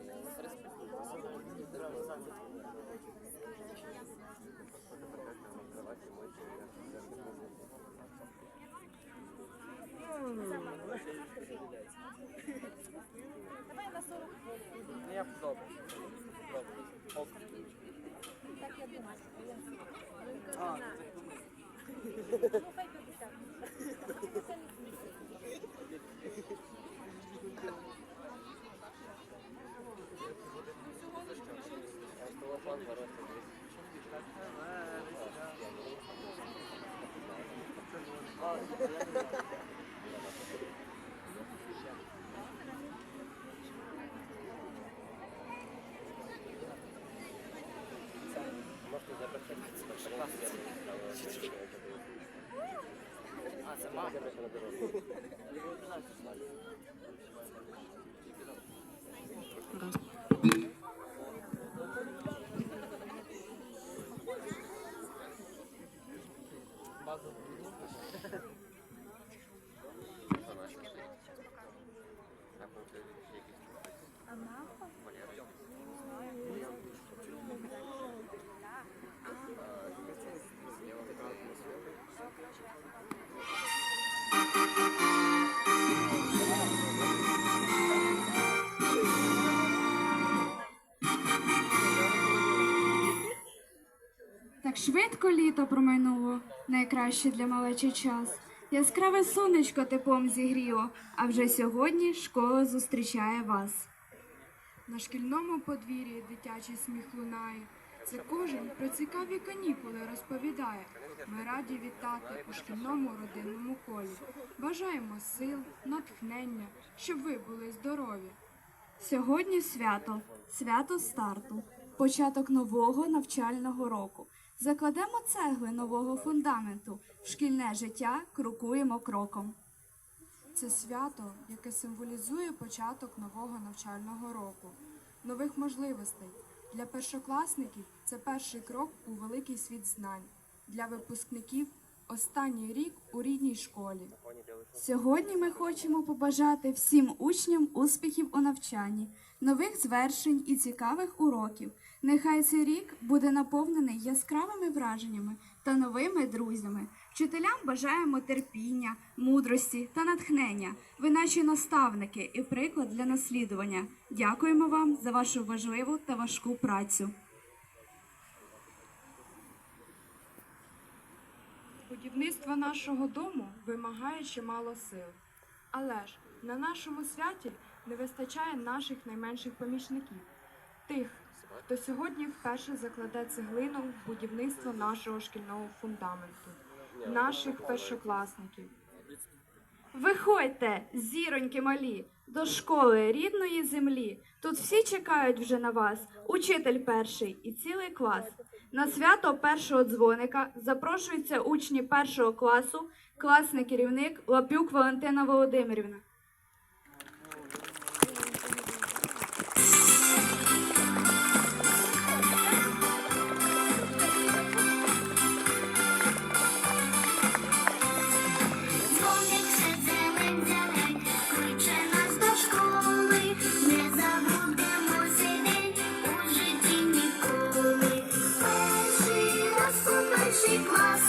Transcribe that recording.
Леся, коротше, Ну, я добре. Добре. Так я думаю. А, А, це мама. Базу. Так швидко літо промайнуло, найкраще для малечі час. Яскраве сонечко теплом зігріло, а вже сьогодні школа зустрічає вас. На шкільному подвір'ї дитячий сміх лунає. Це кожен про цікаві канікули розповідає. Ми раді вітати у шкільному родинному колі. Бажаємо сил, натхнення, щоб ви були здорові. Сьогодні свято, свято старту, початок нового навчального року. Закладемо цегли нового фундаменту. Шкільне життя крокуємо кроком. Це свято, яке символізує початок нового навчального року, нових можливостей. Для першокласників це перший крок у великий світ знань. Для випускників останній рік у рідній школі. Сьогодні ми хочемо побажати всім учням успіхів у навчанні, нових звершень і цікавих уроків. Нехай цей рік буде наповнений яскравими враженнями та новими друзями. Вчителям бажаємо терпіння, мудрості та натхнення. Ви наші наставники і приклад для наслідування. Дякуємо вам за вашу важливу та важку працю. Будівництво нашого дому вимагає чимало сил. Але ж на нашому святі не вистачає наших найменших помічників, тих, хто сьогодні вперше закладе цеглину в будівництво нашого шкільного фундаменту, наших першокласників. Виходьте, зіроньки малі, до школи рідної землі. Тут всі чекають вже на вас, учитель перший і цілий клас. На свято першого дзвоника запрошуються учні першого класу, класний керівник Лапюк Валентина Володимирівна. Перший клас,